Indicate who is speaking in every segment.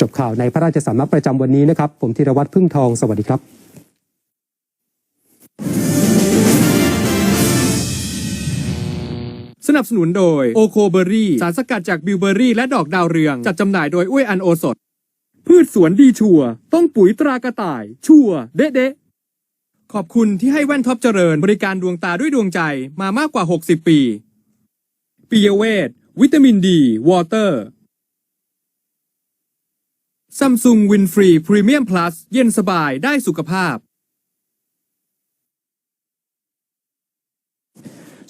Speaker 1: จบข่าวในพระราชสำนักประจำวันนี้นะครับ ผมธีรวัตรพึ่งทอง สวัสดีครับ
Speaker 2: สนับสนุนโดยโอโคเบอรี่ สารสกัดจากบิวเบอรี่ และดอกดาวเรือง จัดจำหน่ายโดยอุ้ยอันโอสด พืชสวนดีชัว ต้องปุ๋ยตรากระต่าย ชัว เด๊ะเดะขอบคุณที่ให้แว่นท็อปเจริญ บริการดวงตาด้วยดวงใจมามากกว่า 60 ปี ปิยเวทวิตามินดี วอเตอร์ ซัมซุงวินฟรีพรีเมียมพลัสเย็นสบายได้สุขภาพ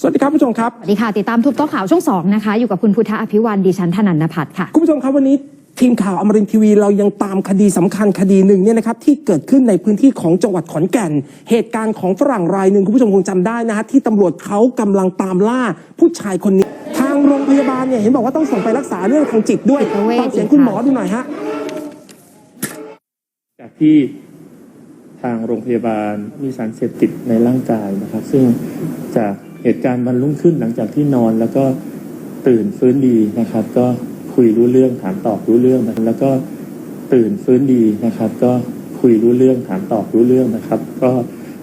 Speaker 3: สวัสดีครับผู้ชมครับ
Speaker 4: สวัสดีค่ะติดตามทุบโต๊ะข่าวช่วงสองนะคะ อยู่กับคุณพุทธอภิวันดิฉันธนันนพัฒน์ค่ะ
Speaker 3: คุณผู้ชมครับวันนี้ทีมข่าวอมรินทร์ทีวีเรายังตามคดีสำคัญคดีหนึ่งเนี่ยนะครับที่เกิดขึ้นในพื้นที่ของจังหวัดขอนแก่น เหตุการณ์ของฝรั่งรายหนึ่งคุณผู้ชมคงจำได้นะฮะที่ตำรวจเขากำลังตามล่าผู้ชายคนนี้ ทางโรงพยาบาลเนี่ยเห็นบอกว่าต้องส่งไปรักษาเรื่องทางจิตด้วย
Speaker 4: จิตเวช
Speaker 3: ฟังเสียงคุณหมอดูหน่อยฮะ
Speaker 5: จาก ที่ทางโรงพยาบาลมีสารเสพติดในร่างกายนะครับ ซึ่งจากเหตุการณ์วันรุ่งขึ้นหลังจากที่นอนแล้วก็ตื่นฟื้นดีนะครับ ก็คุยรู้เรื่องถามตอบรู้เรื่องนะครับแล้วก็ตื่นฟื้นดีนะครับ ก็คุยรู้เรื่องถามตอบรู้เรื่องนะครับ ก็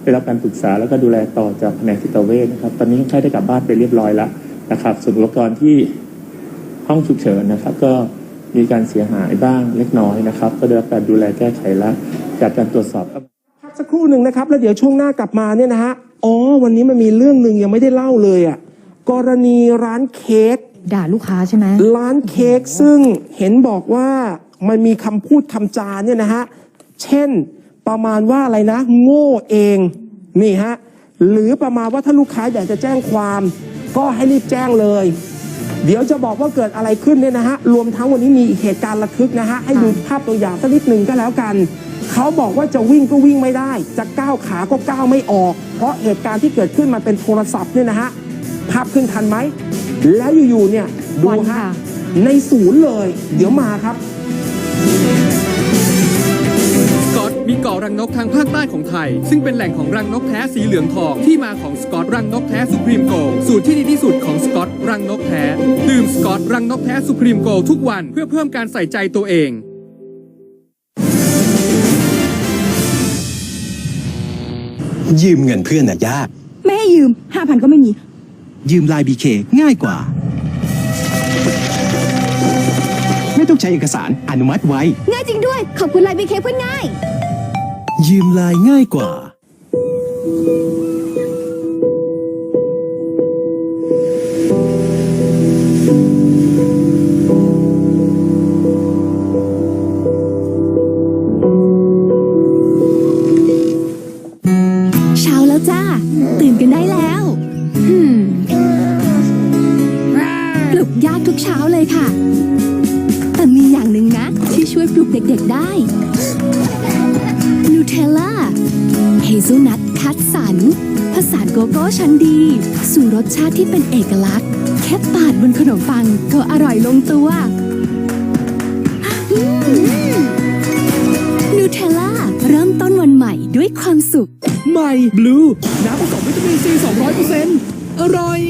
Speaker 5: ได้รับการปรึกษาแล้วก็ดูแลต่อจากแผนกจิตเวชนะครับ ตอนนี้คนไข้ได้กลับบ้านไปเรียบร้อยแล้วนะครับ ส่วนอุปกรณ์ที่ห้องฉุกเฉินนะครับ ก็ มีการเสียหายบ้างเล็กน้อยนะครับ ก็ได้รับการดูแลแก้ไขแล้วจากการตรวจสอบครับ
Speaker 3: พักสักครู่หนึ่งนะครับ แล้วเดี๋ยวช่วงหน้ากลับมาเนี่ยนะฮะอ๋อวันนี้มันมีเรื่องหนึ่งยังไม่ได้เล่าเลยอะกรณีร้านเค้ก
Speaker 4: ด่าลูกค้าใช่ไหม
Speaker 3: ร้านเค้กซึ่งเห็นบอกว่ามันมีคำพูดคำจาเนี่ยนะฮะเช่นประมาณว่าอะไรนะ โง่เองนี่ฮะหรือประมาณว่าถ้าลูกค้าอยากจะแจ้งความ ก็ให้รีบแจ้งเลย เดี๋ยวจะบอกว่าเกิดอะไรขึ้นเนี่ยนะฮะ รวมทั้งวันนี้มีอีกเหตุการณ์ระทึกนะฮะ ให้ดูภาพตัวอย่างสักนิดหนึ่งก็แล้วกัน เขาบอกว่าจะวิ่งก็วิ่งไม่ได้ จะก้าวขาก็ก้าวไม่ออก เพราะเหตุการณ์ที่เกิดขึ้นมันเป็นโทรศัพท์เนี่ยนะฮะ ภาพขึ้นทันไหม แล้วอยู่ๆเนี่ยดู
Speaker 4: วัน
Speaker 3: ฮะ
Speaker 4: ค่ะ
Speaker 3: ในศูนย์เลย เดี๋ยวมาครับ
Speaker 2: สกอตมีเกาะรังนกทางภาคใต้ของไทย ซึ่งเป็นแหล่งของรังนกแท้สีเหลืองทองที่มาของสกอตรังนกแท้สุพรีมโกลสูตรที่ดีที่สุดของสกอตรังนกแท้ดื่ม สกอตรังนกแท้สุพรีมโกลทุกวันเพื่อเพิ่มการใส่ใจตัวเอง
Speaker 6: ยืมเงินเพื่อนน่ะยาก
Speaker 7: ไม่ให้ยืมห้าพันก็ไม่มี
Speaker 6: ยืมไลน์บีเคง่ายกว่า ไม่ต้องใช้เอกสารอนุมัติไว้
Speaker 7: ง่ายจริงด้วย ขอบคุณไลน์บีเคเพื่อนง่าย
Speaker 6: ยืมไลน์ง่ายกว่า
Speaker 7: เด็กๆได้นูเทลล่าเฮซุนัทคัดสรรผสานโกโก้ชั้นดี สู่รสชาติที่เป็นเอกลักษณ์ แค่ปาดบนขนมปังก็อร่อยลงตัวนูเทลล่าเริ่มต้นวันใหม่ด้วยความสุข
Speaker 8: ใหม่บลูน้ำผสมวิตามินซี 200%อร่อย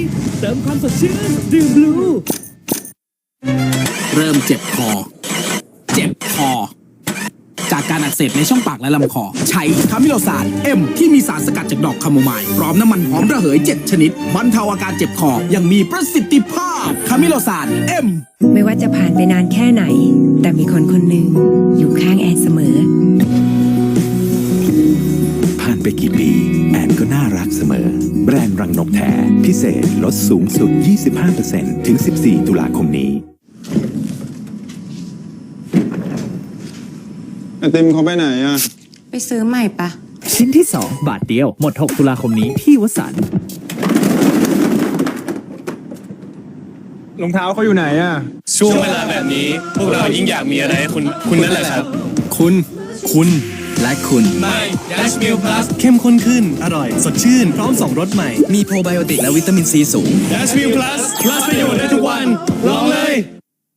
Speaker 8: เติมความสดชื่น ดื่มบลู
Speaker 9: เริ่มเจ็บคอ เจ็บคอจากการอักเสบในช่องปากและลำคอ ใช้คามิโลซานเอ็มที่มีสารสกัดจากดอกคาโมไมล์พร้อมน้ำมันหอมระเหย 7 ชนิดบรรเทาอาการเจ็บคออย่างมีประสิทธิภาพคามิโลซานเอ็ม
Speaker 10: ไม่ว่าจะผ่านไปนานแค่ไหน แต่มีคนคนหนึ่งอยู่ข้างแอนเสมอ
Speaker 6: ผ่านไปกี่ปี แอนก็น่ารักเสมอ แบรนด์รังนกแท้ พิเศษลดสูงสุด 25%ถึง 14 ตุลาคมนี้
Speaker 11: ไอติมเขาไปไหนอะ
Speaker 10: ไปซื้อใหม่ปะ
Speaker 8: ชิ้นที่ 2 บาทเดียว หมด 6 ตุลาคมนี้ที่วสันต์
Speaker 11: รองเท้าเขาอยู่ไหนอะ
Speaker 5: ช่วงเวลาแบบนี้ พวกเรายิ่งอยากมีอะไรให้คุณ คุณนั่นแหละครับ
Speaker 9: คุณ คุณ และคุณ
Speaker 5: ไม่ดัชมิลพลัส
Speaker 9: เข้มข้นขึ้น อร่อย สดชื่น พร้อมสองรสใหม่ มีโปรไบโอติกและวิตามินซีสูง
Speaker 5: ดัชมิลพลัสพลัสประโยชน์ได้ทุกวัน ลองเลย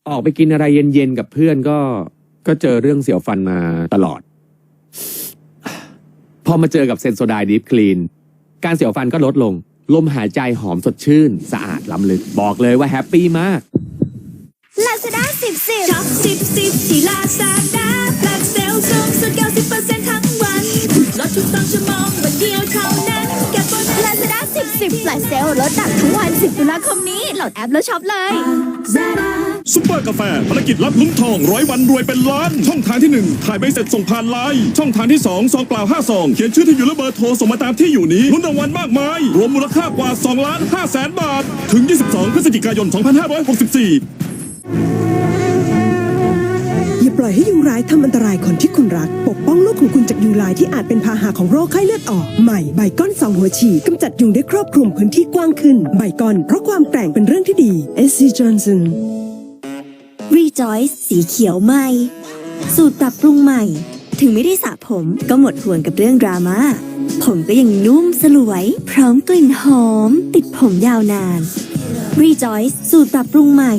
Speaker 2: ออกไปกินอะไรเย็นๆกับเพื่อนก็ ก็เจอเรื่องเสียวฟันมาตลอด พอมาเจอกับเซนโซไดดิฟคลีน การเสียวฟันก็ลดลง ลมหายใจหอมสดชื่น สะอาดล้ำลึก บอกเลยว่าแฮปปี้มาก
Speaker 7: ลาซาด้าสิบสิบช็อปสิบสิบที่ลาซาด้าแฟลชเซลสูงสุดเก้าสิบเปอร์เซ็นต์ทั้งวันลดทุกสองชั่วโมงวันเดียวเท่านั้น 10แฟลชเซลลดหนักทุกวัน 10ตุลาคมนี้ โหลดแอปแล้วช็อปเลย
Speaker 8: ซุปเปอร์กาแฟภารกิจรับลุ้นทองร้อยวันรวยเป็นล้าน ช่องทางที่ 1 ถ่ายใบเสร็จส่งผ่านไลน์ช่องทางที่ 2 ซองเปล่า5ซอง เขียนชื่อที่อยู่และเบอร์โทรส่งมาตามที่อยู่นี้ลุ้นรางวัลมากมาย รวมมูลค่ากว่า2ล้าน5แสนบาท ถึง 22 พฤศจิกายน 2564
Speaker 10: อย่าปล่อยให้ยุงร้ายทำอันตรายคนที่คุณรัก ปกป้องลูกของคุณจากยุงลายที่อาจเป็นพาหะของโรคไข้เลือดออก ใหม่ใบก้อนสองหัวฉีดกำจัดยุงได้ครอบคลุมพื้นที่กว้างขึ้น ใบก้อนเพราะความแกร่งเป็นเรื่องที่ดี SC Johnson
Speaker 7: Rejoice สีเขียวใหม่ สูตรปรับปรุงใหม่ ถึงไม่ได้สระผมก็หมดห่วงกับเรื่องดราม่าผมก็ยังนุ่มสลวย พร้อมกลิ่นหอม ติดผมยาวนาน Rejoice สูตรปรับปรุงใหม่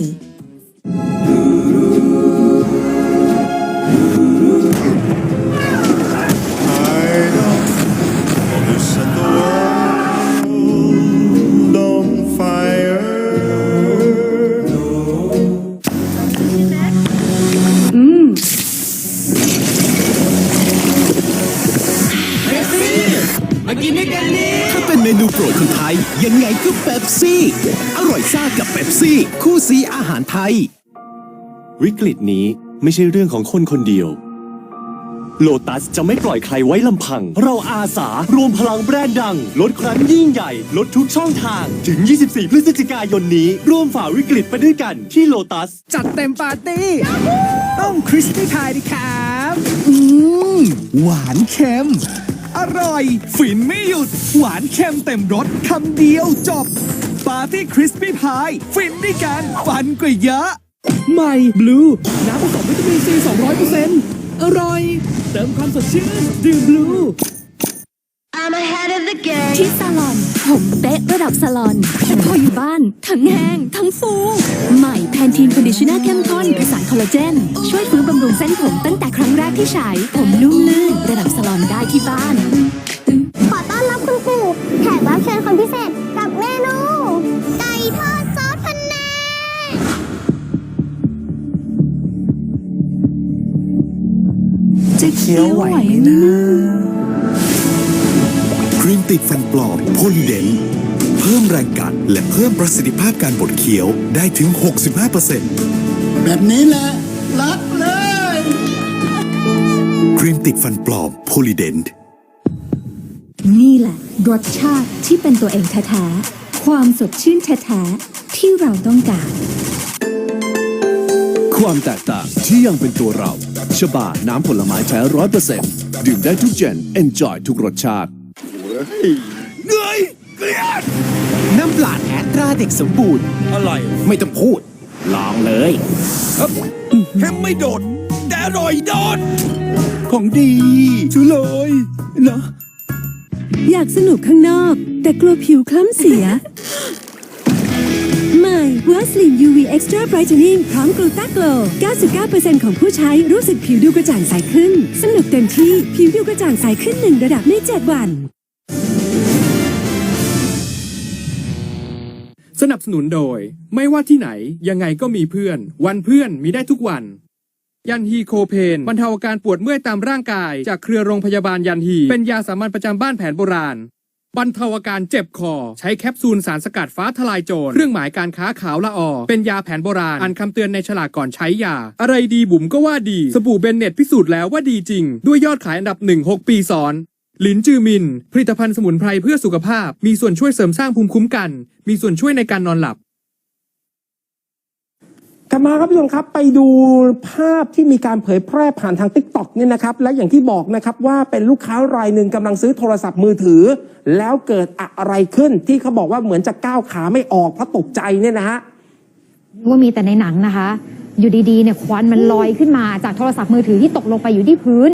Speaker 9: คนไทย ยังไงก็เป๊ปซี่ อร่อยซ่ากับเป๊ปซี่ คู่ซีอาหารไทย
Speaker 8: วิกฤตนี้ไม่ใช่เรื่องของคนคนเดียว โลตัสจะไม่ปล่อยใครไว้ลำพัง เราอาสารวมพลังแบรนด์ดัง ลดครั้งยิ่งใหญ่ ลดทุกช่องทาง ถึง 24 พฤศจิกายนนี้ ร่วมฝ่าวิกฤตไปด้วยกันที่โลตัส
Speaker 2: จัดเต็มปาร์ตี้ต้องคริสปี้พายดิครับ
Speaker 9: อืมหวานเค็ม อร่อยฟินไม่หยุด หวานเค็มเต็มรสคำเดียวจบ ปาร์ตี้คริสปี้พาย ฟินด้วยกันฟันกว่าเยอะ
Speaker 8: ใหม่บลูน้ำผสมวิตามินซี 200%อร่อย เติมความสดชื่นดื่มบลู
Speaker 7: ที่ซาลอน ผมเป๊ะระดับซาลอนแต่พออยู่บ้าน ทั้งแห้ง ทั้งฟู ใหม่แพนทีนคอนดิชเนอร์เข้มข้นผสานคอลลาเจน ช่วยฟื้นบำรุงเส้นผมตั้งแต่ครั้งแรกที่ใช้ผมนุ่มลื่นระดับซาลอนได้ที่บ้าน
Speaker 12: ขอต้อนรับคุณปู่แขกรับเชิญคนพิเศษกับเมนู ไก่ทอดซอสพะแนง
Speaker 9: จะเคี้ยวไหวไหมนะ
Speaker 6: ค รีมติดฟันปลอมโพลีเดนเพิ่มแรงกัดและเพิ่มประสิทธิภาพการบดเคี้ยวได้ถึง 65%
Speaker 9: แบบนี้แหละรักเลย
Speaker 6: ครีมติดฟันปลอมโพลีเดน
Speaker 7: นี่แหละ รสชาติที่เป็นตัวเองแท้ๆความสดชื่นแท้ๆที่เราต้องการ
Speaker 8: ความแตกต่างที่ยังเป็นตัวเรา ชบา น้ำผลไม้แท้ร้อยเปอร์เซ็นต์ดื่มได้ทุกเจน enjoy ทุกรสชาติ
Speaker 9: เหนื่อยเกลียดน้ำปลาแท้ตราเด็กสมบูรณ์ อร่อยไม่ต้องพูด ลองเลยเค็มไม่โดด แต่อร่อยโดด ของดีชูเลยเนาะ
Speaker 10: อยากสนุกข้างนอก แต่กลัวผิวคล้ำเสีย ใหม่ w a s l i n UV Extra Brightening พร้อมกลูตาโกล99%ของผู้ใช้รู้สึกผิวดูกระจ่างใสขึ้น สนุกเต็มที่ ผิวดูกระจ่างใสขึ้นหนึ่งระดับใน 7 วัน
Speaker 2: สนับสนุนโดย ไม่ว่าที่ไหน ยังไงก็มีเพื่อน วันเพื่อนมีได้ทุกวัน ยันฮีโคเพนบรรเทาอาการปวดเมื่อยตามร่างกาย จากเครือโรงพยาบาลยันฮี เป็นยาสามัญประจำบ้านแผนโบราณ บรรเทาอาการเจ็บคอ ใช้แคปซูลสารสกัดฟ้าทลายโจรเครื่องหมายการค้าขาวละออเป็นยาแผนโบราณอ่านคำเตือนในฉลากก่อนใช้ยา อะไรดีบุ๋มก็ว่าดี สบู่เบนเน็ตพิสูจน์แล้วว่าดีจริง ด้วยยอดขายอันดับหนึ่งหกปีซ้อน ลินจือมิน ผลิตภัณฑ์สมุนไพรเพื่อสุขภาพ มีส่วนช่วยเสริมสร้างภูมิคุ้มกัน มีส่วนช่วยในการนอนหลับ
Speaker 3: กลับมาครับผู้ชมครับไปดูภาพที่มีการเผยแพร่ผ่านทาง t ิ k t o k เนี่ยนะครับ และอย่างที่บอกนะครับว่าเป็นลูกค้ารายหนึ่งกำลังซื้อโทรศัพท์มือถือ แล้วเกิดอะไรขึ้นที่เขาบอกว่าเหมือนจะก้าวขาไม่ออกเพราะตกใจเนี่ยนะฮะ
Speaker 4: ว่ามีแต่ในหนังนะคะ อยู่ดีๆเนี่ยควันมันลอยขึ้นมาจากโทรศัพท์มือถือที่ตกลงไปอยู่ที่พื้น